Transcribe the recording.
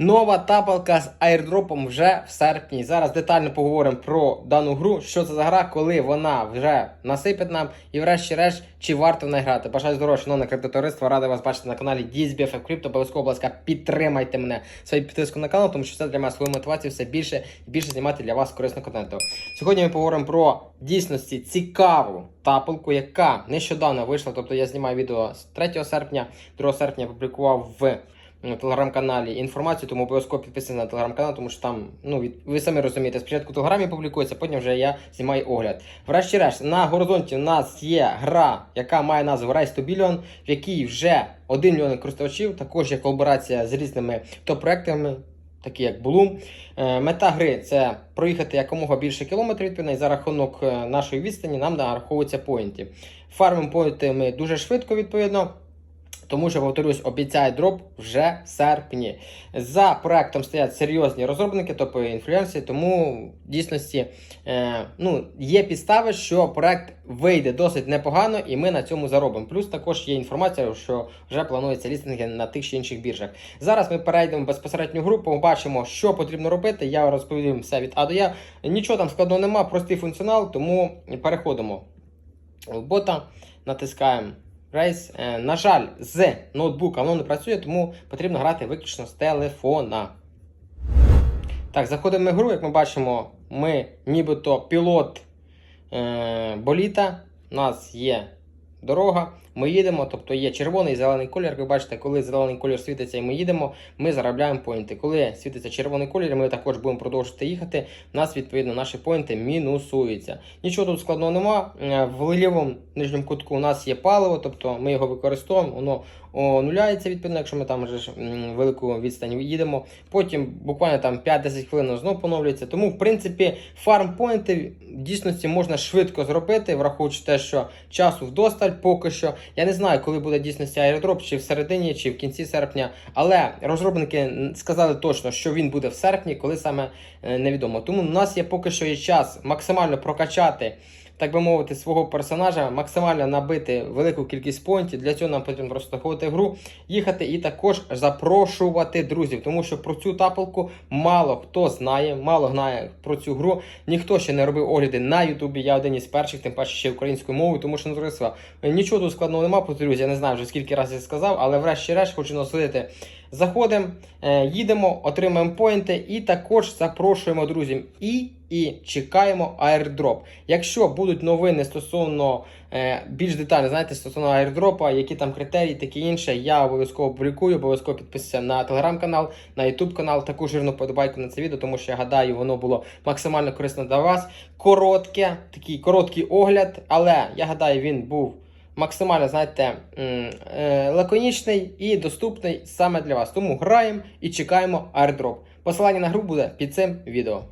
Нова тапалка з айрдропом вже в серпні. Зараз детально поговоримо про дану гру, що це за гра, коли вона вже насипить нам, і врешті-решт, чи варто в неї грати. Бажаю здоров'я, шановне криптотовариство, радий вас бачити на каналі DSBFF Crypto. Обов'язково, будь ласка, підтримайте мене своєю підпискою на канал, тому що це для мене свою мотивацію все більше і більше знімати для вас корисного контенту. Сьогодні ми поговоримо про дійсності цікаву тапалку, яка нещодавно вийшла. Тобто я знімаю відео з 3 серпня, 2 серпня я публікував в на телеграм-каналі інформацію, тому обов'язково підписуйтесь на телеграм-канал, тому що там, ну, від, ви самі розумієте, спочатку в телеграмі публікується, потім вже я знімаю огляд. Врешті-решт, на горизонті у нас є гра, яка має назву Race to Billion, в якій вже 1 мільйон користувачів, також є колаборація з різними топ-проектами. Такі як Bloom. Е, Мета гри це проїхати якомога більше кілометрів відповідно, і за рахунок е, нашої відстані нам нараховуються поінти. Фармимо поінти ми дуже швидко, відповідно. Тому що, повторюсь, обіцяє дроп вже в серпні. За проектом стоять серйозні розробники, тобто інфлюенсери, тому в дійсності е, ну, є підстави, що проект вийде досить непогано, і ми на цьому заробимо. Плюс також є інформація, що вже плануються лістинги на тих чи інших біржах. Зараз ми перейдемо в безпосередню групу, побачимо, що потрібно робити. Я розповім все від А до Я. Нічого там складного нема, простий функціонал, тому переходимо в бота, натискаємо. Рейс, е, на жаль, з ноутбука воно не працює, тому потрібно грати виключно з телефона. Так, заходимо в гру, як ми бачимо, ми нібито пілот е, боліта. У нас є дорога, ми їдемо, тобто є червоний і зелений колір. Ви бачите, коли зелений колір світиться і ми їдемо, ми заробляємо поінти. Коли світиться червоний колір, ми також будемо продовжувати їхати. У нас, відповідно, наші поінти мінусуються. Нічого тут складного нема. Е, В лівому нижньому кутку у нас є паливо, тобто ми його використовуємо, воно онуляється, відповідно, якщо ми там вже велику відстань їдемо. Потім буквально там 5-10 хвилин знову поновлюється. Тому, в принципі, фармпоінти в дійсності можна швидко зробити, враховуючи те, що часу вдосталь поки що. Я не знаю, коли буде дійсності аеродроп, чи в середині, чи в кінці серпня. Але розробники сказали точно, що він буде в серпні, коли саме е, невідомо. Тому у нас є поки що є час максимально прокачати. Так би мовити, свого персонажа максимально набити велику кількість поінтів. Для цього нам потрібно просто заходити в гру, їхати і також запрошувати друзів. Тому що про цю тапалку мало хто знає, мало знає про цю гру. Ніхто ще не робив огляди на Ютубі. Я один із перших, тим паче ще українською мовою, тому що не сказав. Нічого тут складного нема, повторюсь, я не знаю вже скільки разів я сказав, але врешті-решт хочу насудити. Заходимо, е, їдемо, отримаємо поінти і також запрошуємо друзів і і чекаємо аірдроп. Якщо будуть новини стосовно е, більш детально, знаєте, стосовно аірдропа, які там критерії, таке інше, я обов'язково публікую, обов'язково підписуйся на телеграм-канал, на ютуб канал, таку жирну подобайку на це відео, тому що я гадаю, воно було максимально корисно для вас. Коротке, такий короткий огляд, але я гадаю, він був максимально, знаєте, е, лаконічний і доступний саме для вас. Тому граємо і чекаємо airdrop. Посилання на гру буде під цим відео.